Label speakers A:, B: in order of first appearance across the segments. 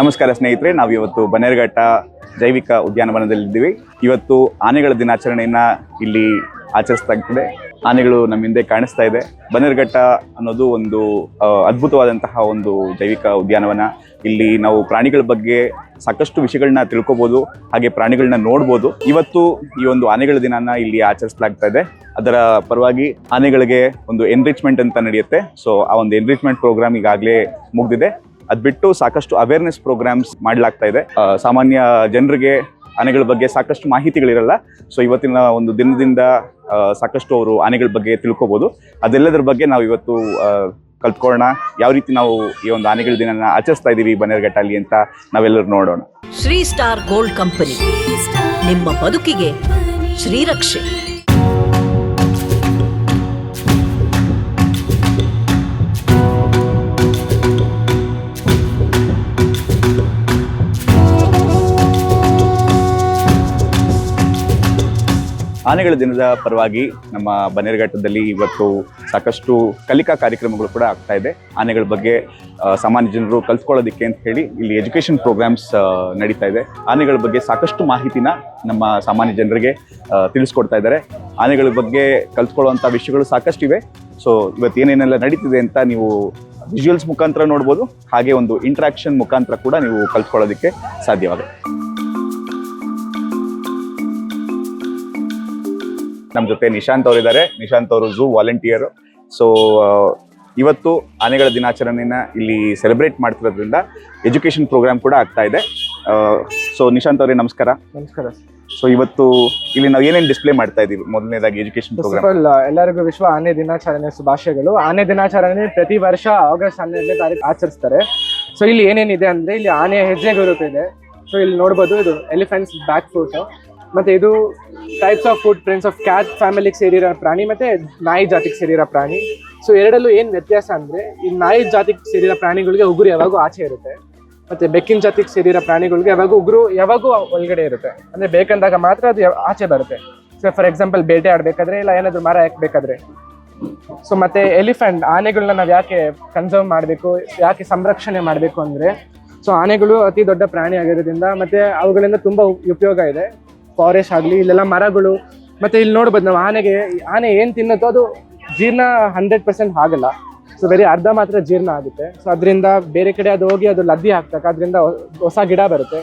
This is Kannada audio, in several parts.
A: ನಮಸ್ಕಾರ ಸ್ನೇಹಿತರೆ ನಾವು ಇವತ್ತು ಬನೇರ್ಘಟ್ಟ ಜೈವಿಕ ಉದ್ಯಾನವನದಲ್ಲಿದ್ದೀವಿ ಇವತ್ತು ಆನೆಗಳ ದಿನಾಚರಣೆಯನ್ನ ಇಲ್ಲಿ ಆಚರಿಸ್ತಾ ಆನೆಗಳು ನಮ್ಮ ಹಿಂದೆ ಕಾಣಿಸ್ತಾ ಇದೆ. ಬನ್ನೇರ್ಘಟ್ಟ ಅನ್ನೋದು ಒಂದು ಅದ್ಭುತವಾದಂತಹ ಒಂದು ಜೈವಿಕ ಉದ್ಯಾನವನ. ಇಲ್ಲಿ ನಾವು ಪ್ರಾಣಿಗಳ ಬಗ್ಗೆ ಸಾಕಷ್ಟು ವಿಷಯಗಳನ್ನ ತಿಳ್ಕೊಬೋದು, ಹಾಗೆ ಪ್ರಾಣಿಗಳನ್ನ ನೋಡ್ಬೋದು. ಇವತ್ತು ಈ ಒಂದು ಆನೆಗಳ ದಿನಾನ ಇಲ್ಲಿ ಆಚರಿಸಲಾಗ್ತಾ ಇದೆ. ಅದರ ಪರವಾಗಿ ಆನೆಗಳಿಗೆ ಒಂದು ಎನ್ರಿಚ್ಮೆಂಟ್ ಅಂತ ನಡೆಯುತ್ತೆ. ಸೊ ಆ ಒಂದು ಎನ್ರಿಚ್ಮೆಂಟ್ ಪ್ರೋಗ್ರಾಮ್ ಈಗಾಗಲೇ ಮುಗ್ದಿದೆ. ಅದ್ ಬಿಟ್ಟು ಸಾಕಷ್ಟು ಅವೇರ್ನೆಸ್ ಪ್ರೋಗ್ರಾಮ್ಸ್ ಮಾಡಲಾಗ್ತಾ ಇದೆ. ಸಾಮಾನ್ಯ ಜನರಿಗೆ ಆನೆಗಳ ಬಗ್ಗೆ ಸಾಕಷ್ಟು ಮಾಹಿತಿಗಳಿರಲ್ಲ. ಸೊ ಇವತ್ತಿನ ಒಂದು ದಿನದಿಂದ ಸಾಕಷ್ಟು ಅವರು ಆನೆಗಳ ಬಗ್ಗೆ ತಿಳ್ಕೊಬೋದು. ಅದೆಲ್ಲದರ ಬಗ್ಗೆ ನಾವು ಇವತ್ತು ಕಲ್ತ್ಕೊಳ್ಳೋಣ. ಯಾವ ರೀತಿ ನಾವು ಈ ಒಂದು ಆನೆಗಳ ದಿನನ ಆಚರಿಸ್ತಾ ಇದೀವಿ ಬನ್ನೇರ್ಘಟ್ಟಲ್ಲಿ ಅಂತ ನಾವೆಲ್ಲರೂ ನೋಡೋಣ.
B: Shri star gold company. ನಿಮ್ಮ ಬದುಕಿಗೆ ಶ್ರೀರಕ್ಷೆ.
A: ಆನೆಗಳ ದಿನದ ಪರವಾಗಿ ನಮ್ಮ ಬನ್ನೇರುಘಟ್ಟದಲ್ಲಿ ಇವತ್ತು ಸಾಕಷ್ಟು ಕಲಿಕಾ ಕಾರ್ಯಕ್ರಮಗಳು ಕೂಡ ಆಗ್ತಾ ಇದೆ. ಆನೆಗಳ ಬಗ್ಗೆ ಸಾಮಾನ್ಯ ಜನರು ಕಲ್ತ್ಕೊಳ್ಳೋದಕ್ಕೆ ಅಂತ ಹೇಳಿ ಇಲ್ಲಿ ಎಜುಕೇಷನ್ ಪ್ರೋಗ್ರಾಮ್ಸ್ ನಡೀತಾ ಇದೆ. ಆನೆಗಳ ಬಗ್ಗೆ ಸಾಕಷ್ಟು ಮಾಹಿತಿನ ನಮ್ಮ ಸಾಮಾನ್ಯ ಜನರಿಗೆ ತಿಳಿಸ್ಕೊಡ್ತಾ ಇದ್ದಾರೆ. ಆನೆಗಳ ಬಗ್ಗೆ ಕಲ್ತ್ಕೊಳ್ಳುವಂಥ ವಿಷಯಗಳು ಸಾಕಷ್ಟು ಇವೆ. ಸೊ ಇವತ್ತು ಏನೇನೆಲ್ಲ ನಡೀತಿದೆ ಅಂತ ನೀವು ವಿಜುವಲ್ಸ್ ಮುಖಾಂತರ ನೋಡ್ಬೋದು. ಹಾಗೆ ಒಂದು ಇಂಟ್ರಾಕ್ಷನ್ ಮುಖಾಂತರ ಕೂಡ ನೀವು ಕಲ್ತ್ಕೊಳ್ಳೋದಕ್ಕೆ ಸಾಧ್ಯವಾಗುತ್ತೆ. ನಮ್ಮ ಜೊತೆ ನಿಶಾಂತ್ ಅವರಿದ್ದಾರೆ. ನಿಶಾಂತ್ ಅವರು ಝೂ ವಾಲಂಟಿಯರ್. ಸೊ ಇವತ್ತು ಆನೆಗಳ ದಿನಾಚರಣೆನ ಇಲ್ಲಿ ಸೆಲೆಬ್ರೇಟ್ ಮಾಡ್ತಿರೋದ್ರಿಂದ ಎಜುಕೇಶನ್ ಪ್ರೋಗ್ರಾಮ್ ಕೂಡ ಆಗ್ತಾ ಇದೆ. ಸೊ ನಿಶಾಂತ್ ಅವರೇ ನಮಸ್ಕಾರ.
C: ನಮಸ್ಕಾರ.
A: ಸೊ ಇವತ್ತು ಇಲ್ಲಿ ನಾವು ಏನೇನು ಡಿಸ್ಪ್ಲೇ ಮಾಡ್ತಾ ಇದೀವಿ? ಮೊದಲನೇದಾಗಿ ಎಜುಕೇಶನ್ ಪ್ರೋಗ್ರಾಮ್.
C: ಎಲ್ಲರಿಗೂ ವಿಶ್ವ ಆನೆ ದಿನಾಚರಣೆ ಶುಭಾಶಯಗಳು. ಆನೆ ದಿನಾಚರಣೆ ಪ್ರತಿ ವರ್ಷ ಆಗಸ್ಟ್ ಹನ್ನೆರಡನೇ ತಾರೀಕು ಆಚರಿಸ್ತಾರೆ. ಸೊ ಇಲ್ಲಿ ಏನೇನಿದೆ ಅಂದ್ರೆ ಇಲ್ಲಿ ಆನೆ ಹೆಜ್ಜೆ ಗುರುತಿದೆ ಇದೆ. ಸೊ ಇಲ್ಲಿ ನೋಡ್ಬೋದು ಇದು ಎಲಿಫೆಂಟ್ಸ್ ಬ್ಯಾಕ್ ಫುಟ್ ಮತ್ತೆ ಇದು types of food trends of cat ಫ್ಯಾಮಿಲಿಗೆ ಸೇರಿರೋ ಪ್ರಾಣಿ ಮತ್ತೆ ನಾಯಿ ಜಾತಿಗೆ ಸೇರಿರೋ ಪ್ರಾಣಿ. ಸೊ ಎರಡಲ್ಲೂ ಏನು ವ್ಯತ್ಯಾಸ ಅಂದರೆ ಈ ನಾಯಿ ಜಾತಿಗೆ ಸೇರಿರೋ ಪ್ರಾಣಿಗಳಿಗೆ ಉಗುರು ಯಾವಾಗೂ ಆಚೆ ಇರುತ್ತೆ. ಮತ್ತೆ ಬೆಕ್ಕಿನ ಜಾತಿಗೆ ಸೇರಿರೋ ಪ್ರಾಣಿಗಳಿಗೆ ಯಾವಾಗ ಉಗುರು ಯಾವಾಗೂ ಒಳಗಡೆ ಇರುತ್ತೆ. ಅಂದರೆ ಬೇಕಂದಾಗ ಮಾತ್ರ ಅದು ಆಚೆ ಬರುತ್ತೆ. ಸೊ ಫಾರ್ ಎಕ್ಸಾಂಪಲ್ ಬೇಟೆ ಆಡಬೇಕಾದ್ರೆ ಇಲ್ಲ ಏನಾದರೂ ಮರ ಹಾಕ್ಬೇಕಾದ್ರೆ. ಸೊ ಮತ್ತೆ ಎಲಿಫೆಂಟ್ ಆನೆಗಳನ್ನ ನಾವು ಯಾಕೆ ಕನ್ಸರ್ವ್ ಮಾಡಬೇಕು, ಯಾಕೆ ಸಂರಕ್ಷಣೆ ಮಾಡಬೇಕು ಅಂದರೆ ಸೊ ಆನೆಗಳು ಅತಿ ದೊಡ್ಡ ಪ್ರಾಣಿ ಆಗಿರೋದ್ರಿಂದ ಮತ್ತೆ ಅವುಗಳಿಂದ ತುಂಬ ಉಪಯೋಗ ಇದೆ. ಫಾರೆಸ್ಟ್ ಆಗಲಿ, ಇಲ್ಲೆಲ್ಲ ಮರಗಳು. ಮತ್ತು ಇಲ್ಲಿ ನೋಡ್ಬೋದು ನಾವು ಆನೆಗೆ ಆನೆ ಏನು ತಿನ್ನುತ್ತೋ ಅದು ಜೀರ್ಣ ಹಂಡ್ರೆಡ್ ಪರ್ಸೆಂಟ್ ಆಗಲ್ಲ. ಸೊ ಬರೀ ಅರ್ಧ ಮಾತ್ರ ಜೀರ್ಣ ಆಗುತ್ತೆ. ಸೊ ಅದರಿಂದ ಬೇರೆ ಕಡೆ ಅದು ಹೋಗಿ ಅದು ಲದ್ದಿ ಹಾಕ್ತಕ್ಕ ಅದರಿಂದ ಹೊಸ ಗಿಡ ಬರುತ್ತೆ.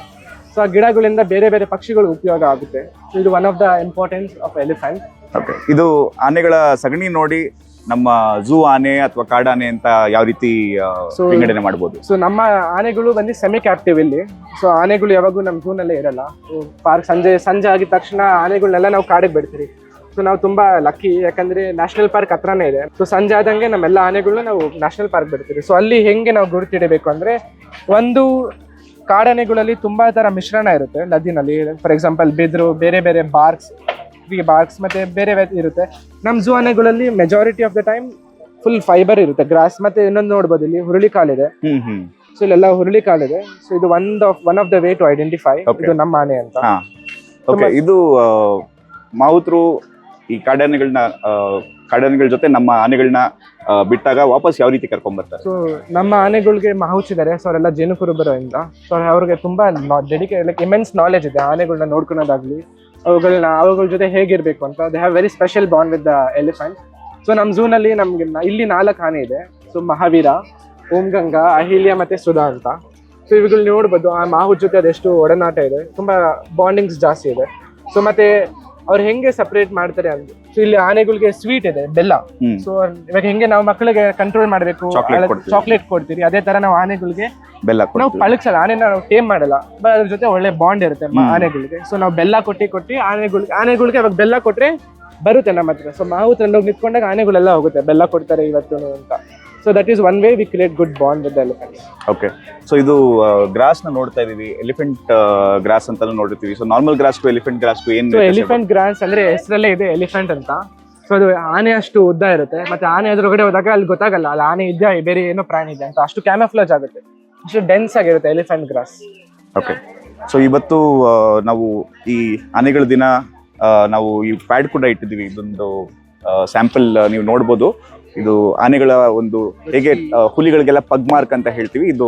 C: ಸೊ ಆ ಗಿಡಗಳಿಂದ ಬೇರೆ ಬೇರೆ ಪಕ್ಷಿಗಳು ಉಪಯೋಗ ಆಗುತ್ತೆ. ಸೊ ಇದು one of the importance of elephant
A: okay ಇದು ಆನೆಗಳ ಸಗಣಿ ನೋಡಿ ನಮ್ಮ ಝೂ ಆನೆ ಅಥವಾ ಕಾಡಾನೆ ಅಂತ ಯಾವ ರೀತಿ
C: So-
A: ವಿಂಗಡಣೆ ಮಾಡಬಹುದು
C: ಸೊ ನಮ್ಮ ಆನೆಗಳು ಬಂದು ಸೆಮಿ ಕ್ಯಾಪ್ಟಿವ್ ಇಲ್ಲಿ. ಸೊ ಆನೆಗಳು ಯಾವಾಗೂ ನಮ್ಮ ಝೂನಲ್ಲೇ ಇರಲ್ಲ. ಪಾರ್ಕ್ ಸಂಜೆ ಸಂಜೆ ಆಗಿದ ತಕ್ಷಣ ಆನೆಗಳನ್ನೆಲ್ಲ ನಾವು ಕಾಡಿಗೆ ಬಿಡ್ತೀವಿ ಸೊ ನಾವು ತುಂಬಾ ಲಕ್ಕಿ ಯಾಕಂದ್ರೆ ನ್ಯಾಷನಲ್ ಪಾರ್ಕ್ ಹತ್ರನೇ ಇದೆ. ಸೊ ಸಂಜೆ ಆದಂಗೆ ನಮ್ಮೆಲ್ಲ ಆನೆಗಳನ್ನ ನಾವು ನ್ಯಾಷನಲ್ ಪಾರ್ಕ್ ಬಿಡ್ತೀವಿ ಸೊ ಅಲ್ಲಿ ಹೆಂಗೆ ನಾವು ಗುರುತಿಡಬೇಕು ಅಂದ್ರೆ ಒಂದು ಕಾಡಾನೆಗಳಲ್ಲಿ ತುಂಬಾ ತರ ಮಿಶ್ರಣ ಇರುತ್ತೆ ನದಿನಲ್ಲಿ. ಫಾರ್ ಎಕ್ಸಾಂಪಲ್ ಬಿದ್ರು ಬೇರೆ ಬೇರೆ ಬಾರ್ಕ್ಸ್ ಟ್ರೀ ಬಾರ್ಕ್ಸ್ ಮತ್ತೆ ಬೇರೆ ಇರುತ್ತೆ. ನಮ್ಮ zoo ಆನೆಗಳಲ್ಲಿ majority of the time full fibre ಇರುತ್ತೆ. ಗ್ರಾಸ್ ಮತ್ತೆ ಇನ್ನೊಂದು ನೋಡ್ಬೋದು. ಇಲ್ಲಿ ಹುರುಳಿ ಕಾಲಿದೆ ಸೊ ಇಲ್ಲೆಲ್ಲ ಹುರುಳಿ ಕಾಲಿದೆ ಸೊ ಇದು one of one of the way to identify ಇದು ನಮ್ಮ ಆನೆ ಅಂತ.
A: ಓಕೆ ಇದು ಮಾವುತ್ರು ಈ ಕಾಡಾನೆಗಳನ್ನ ಕಾಡಾನೆಗಳ ಜೊತೆ ನಮ್ಮ ಆನೆಗಳನ್ನ ಬಿಟ್ಟಾಗ ವಾಪಸ್ ಯಾವ ರೀತಿ ಕರ್ಕೊಂಡ್ ಬರ್ತಾರೆ?
C: ಸೊ ನಮ್ಮ ಆನೆಗಳಿಗೆ ಮಾಹುಚಿದ್ದಾರೆ ಸೊ ಅವರೆಲ್ಲ ಜೇನು ಕುರುಬರಿಂದ ಸೊ ಅವ್ರಿಗೆ ತುಂಬಾ ಡೆಡಿಕೇಟ್ ಲೈಕ್ ಇಮೆನ್ಸ್ ನಾಲೆಜ್ ಇದೆ. ಆನೆಗಳನ್ನ ನೋಡ್ಕೊಳೋದಾಗ್ಲಿ ಅವುಗಳನ್ನ ಅವುಗಳ ಜೊತೆ ಹೇಗಿರ್ಬೇಕು ಅಂತ. They have very special bond with the elephant so ನಮ್ಮ ಝೂನಲ್ಲಿ ನಮ್ಗೆ ಇಲ್ಲಿ ನಾಲ್ಕು ಆನೆ ಇದೆ. ಸೊ ಮಹಾವೀರ, ಓಂಗಂಗಾ, ಅಹಿಲ್ಯ ಮತ್ತೆ ಸುಧಾ ಅಂತ. ಸೊ ಇವುಗಳು ನೋಡ್ಬೋದು, ಆ ಮಾಹು ಜೊತೆ ಅದೆಷ್ಟು ಒಡನಾಟ ಇದೆ. ತುಂಬಾ ಬಾಂಡಿಂಗ್ಸ್ ಜಾಸ್ತಿ ಇದೆ. ಸೊ ಮತ್ತೆ ಅವ್ರು ಹೆಂಗೆ ಸಪರೇಟ್ ಮಾಡ್ತಾರೆ ಅಂದ್ರೆ ಸೊ ಇಲ್ಲಿ ಆನೆಗಳಿಗೆ ಸ್ವೀಟ್ ಇದೆ ಬೆಲ್ಲ. ಸೊ ಇವಾಗ ಹೆಂಗೆ ನಾವು ಮಕ್ಕಳಿಗೆ ಕಂಟ್ರೋಲ್ ಮಾಡಬೇಕು. ಚಾಕ್ಲೇಟ್ ಕೊಡ್ತೀರಿ ಅದೇ ತರ ನಾವು ಆನೆಗಳಿಗೆ
A: ಬೆಲ್ಲ
C: ನಾವು. ಪಳಗ್ಸಲ್ಲ ಆನೆನ ನಾವು ಟೇಮ್ ಮಾಡಲ್ಲ. ಬಟ್ ಅದ್ರ ಜೊತೆ ಒಳ್ಳೆ ಬಾಂಡ್ ಇರುತ್ತೆ ಆನೆಗಳಿಗೆ. ಸೊ ನಾವು ಬೆಲ್ಲ ಕೊಟ್ಟಿ ಕೊಟ್ಟಿ ಆನೆಗಳಿಗೆ ಆನೆಗಳಿಗೆ ಅವಾಗ ಬೆಲ್ಲ ಕೊಟ್ರೆ ಬರುತ್ತೆ ನಮ್ಮ ಹತ್ರ. ಸೊ ಮಾವು ತಂಡೋಗಿ ನಿಂತ್ಕೊಂಡಾಗ ಆನೆಗಳೆಲ್ಲ ಹೋಗುತ್ತೆ ಬೆಲ್ಲ ಕೊಡ್ತಾರೆ ಇವತ್ತು ಅಂತ. So that is one way we create good bond with elephant
A: okay so ಇದು ಗ್ರಾಸ್ನ ನೋಡ್ತಾ ಇದೀವಿ. ಎಲಿಫೆಂಟ್ ಗ್ರಾಸ್ ಅಂತಾನು ನೋಡಿರ್ತೀವಿ. So normal grass to elephant grass to ಏನ್
C: ಸೊ ಎಲಿಫೆಂಟ್ ಗ್ರಾಸ್ ಅಂದ್ರೆ ಹೆಸರಲ್ಲೇ ಇದೆ ಎಲಿಫೆಂಟ್ ಅಂತ. ಸೊ ಅದು ಆನೆ ಅಷ್ಟು ಉದ್ದ ಇರುತ್ತೆ. ಮತ್ತೆ ಆನೆ ಎದುರುಗಡೆ ಹೋದಾಗ ಅಲ್ಲಿ ಗೊತ್ತಾಗಲ್ಲ. ಅಲ್ಲಿ ಆನೆ ಇದೆಯಾ ಬೇರೆ ಏನೋ ಪ್ರಾಣಿ ಇದೆ ಅಂತ. ಅಷ್ಟು ಕ್ಯಾಮಫ್ಲಾಜ್ ಆಗುತ್ತೆ. ಅಷ್ಟು ಡೆನ್ಸ್ ಆಗಿರುತ್ತೆ ಎಲಿಫೆಂಟ್ ಗ್ರಾಸ್
A: ಓಕೆ ಸೊ ಇವತ್ತು ನಾವು ಈ ಆನೆಗಳ ದಿನ ನಾವು ಈ ಪ್ಯಾಡ್ ಕೂಡ ಇಟ್ಟಿದ್ದೀವಿ. ಇದೊಂದು ಸ್ಯಾಂಪಲ್ ನೀವು ನೋಡ್ಬೋದು. ಇದು ಆನೆಗಳ ಒಂದು ಹೇಗೆ ಹುಲಿಗಳಿಗೆಲ್ಲ ಪಗ್ ಮಾರ್ಕ್ ಅಂತ ಹೇಳ್ತೀವಿ. ಇದು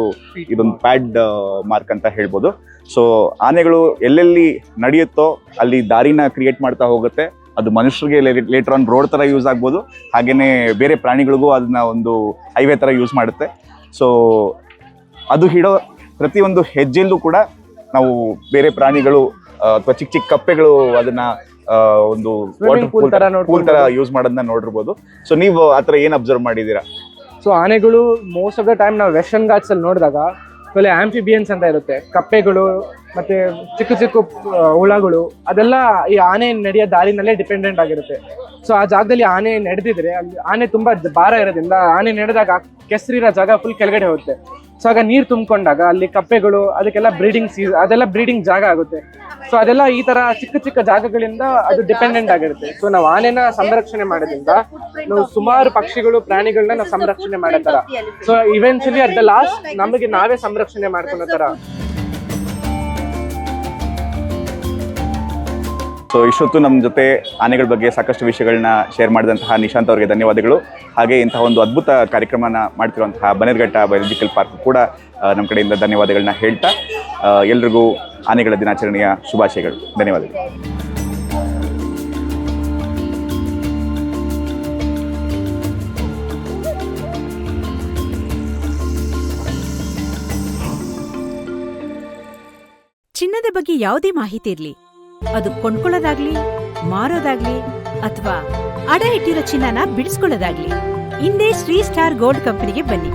A: ಇದೊಂದು ಪ್ಯಾಡ್ ಮಾರ್ಕ್ ಅಂತ ಹೇಳ್ಬೋದು. ಸೊ ಆನೆಗಳು ಎಲ್ಲೆಲ್ಲಿ ನಡೆಯುತ್ತೋ ಅಲ್ಲಿ ದಾರಿನ ಕ್ರಿಯೇಟ್ ಮಾಡ್ತಾ ಹೋಗುತ್ತೆ. ಅದು ಮನುಷ್ಯರಿಗೆ ಲೇಟರ್ ಆನ್ ರೋಡ್ ತರ ಯೂಸ್ ಆಗ್ಬೋದು. ಹಾಗೆಯೇ ಬೇರೆ ಪ್ರಾಣಿಗಳಿಗೂ ಅದನ್ನ ಒಂದು ಹೈವೇ ತರ ಯೂಸ್ ಮಾಡುತ್ತೆ. ಸೊ ಅದು ಹಿಡೋ ಪ್ರತಿಯೊಂದು ಹೆಜ್ಜೆಯಲ್ಲೂ ಕೂಡ ನಾವು ಬೇರೆ ಪ್ರಾಣಿಗಳು ಅಥವಾ ಚಿಕ್ಕ ಚಿಕ್ಕ ಕಪ್ಪೆಗಳು ಅದನ್ನ ಒಂದು
C: ವಾಟರ್ pool ತರ
A: ಪೂಲ್ ತರ ಯೂಸ್ ಮಾಡೋದನ್ನ ನೋಡಿರ್ಬೋದು. ಸೊ ನೀವು ಆತರ ಏನ್ ಅಬ್ಸರ್ವ್ ಮಾಡಿದೀರಾ
C: ಸೊ ಆನೆಗಳು ಮೋಸ್ಟ್ ಆಫ್ ದ ಟೈಮ್ ನಾವು ವೆಸ್ಟರ್ನ್ ಘಾಟ್ಸ್ ಅಲ್ಲಿ ನೋಡಿದಾಗ ಕೆಲವು ಆಂಫಿಬಿಯನ್ಸ್ ಅಂತ ಇರುತ್ತೆ. ಕಪ್ಪೆಗಳು ಮತ್ತೆ ಚಿಕ್ಕ ಚಿಕ್ಕ ಆ, ಹುಳಗಳು ಅದೆಲ್ಲ ಈ ಆನೆ ನಡೆಯೋ ದಾರಿನಲ್ಲೇ ಡಿಪೆಂಡೆಂಟ್ ಆಗಿರುತ್ತೆ. ಸೊ ಆ ಜಾಗದಲ್ಲಿ ಆನೆ ನಡೆದಿದ್ರೆ ಅಲ್ಲಿ ಆನೆ ತುಂಬಾ ದ- ಭಾರ ಇರೋದ್ರಿಂದ ಆನೆ ನಡೆದಾಗ ಕೆಸರಿರೋ ಜಾಗ ಫುಲ್ ಕೆಳಗಡೆ ಹೋಗುತ್ತೆ. ಸೊ ಆಗ ನೀರು ತುಂಬಿಕೊಂಡಾಗ ಅಲ್ಲಿ ಕಪ್ಪೆಗಳು, ಅದಕ್ಕೆಲ್ಲ ಬ್ರೀಡಿಂಗ್ ಸೀಸ್ ಅದೆಲ್ಲ ಬ್ರೀಡಿಂಗ್ ಜಾಗ ಆಗುತ್ತೆ. ಸೊ ಅದೆಲ್ಲ ಈ ತರ ಚಿಕ್ಕ ಚಿಕ್ಕ ಜಾಗಗಳಿಂದ ಅದು ಡಿಪೆಂಡೆಂಟ್ ಆಗಿರುತ್ತೆ. ಸೊ ನಾವು ಆನೆನ ಸಂರಕ್ಷಣೆ ಮಾಡೋದ್ರಿಂದ ನಾವು ಸುಮಾರು ಪಕ್ಷಿಗಳು ಪ್ರಾಣಿಗಳನ್ನ ನಾವು ಸಂರಕ್ಷಣೆ ಮಾಡೋ ತರ. So eventually at the last ನಮಗೆ ನಾವೇ ಸಂರಕ್ಷಣೆ ಮಾಡ್ಕೊಳೋ ತರ.
A: ಸೊ ಇಷ್ಟೊತ್ತು ನಮ್ಮ ಜೊತೆ ಆನೆಗಳ ಬಗ್ಗೆ ಸಾಕಷ್ಟು ವಿಷಯಗಳನ್ನ ಶೇರ್ ಮಾಡಿದಂತಹ ನಿಶಾಂತ್ ಅವರಿಗೆ ಧನ್ಯವಾದಗಳು. ಹಾಗೆ ಇಂತಹ ಒಂದು ಅದ್ಭುತ ಕಾರ್ಯಕ್ರಮನ ಮಾಡ್ತಿರುವಂತಹ ಬನೇರ್ಘಟ್ಟ ಬಯೋಲಜಿಕಲ್ ಪಾರ್ಕ್ ಕೂಡ ನಮ್ಮ ಕಡೆಯಿಂದ ಧನ್ಯವಾದಗಳನ್ನ ಹೇಳ್ತಾ ಎಲ್ರಿಗೂ ಆನೆಗಳ ದಿನಾಚರಣೆಯ ಶುಭಾಶಯಗಳು. ಧನ್ಯವಾದಗಳು.
D: ಚಿನ್ನದ ಬಗ್ಗೆ ಯಾವುದೇ ಮಾಹಿತಿ ಇರ್ಲಿ. ಅದು ಕೊಂಡ್ಕೊಳ್ಳೋದಾಗ್ಲಿ, ಮಾರೋದಾಗ್ಲಿ ಅಥವಾ ಅಡ ಇಟ್ಟಿರೋ ಚಿನ್ನನ ಬಿಡಿಸ್ಕೊಳ್ಳೋದಾಗ್ಲಿ, ಹಿಂದೆ ಶ್ರೀ ಸ್ಟಾರ್ ಗೋಲ್ಡ್ ಕಂಪನಿಗೆ ಬನ್ನಿ.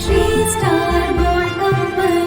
E: Shri Star Gold company.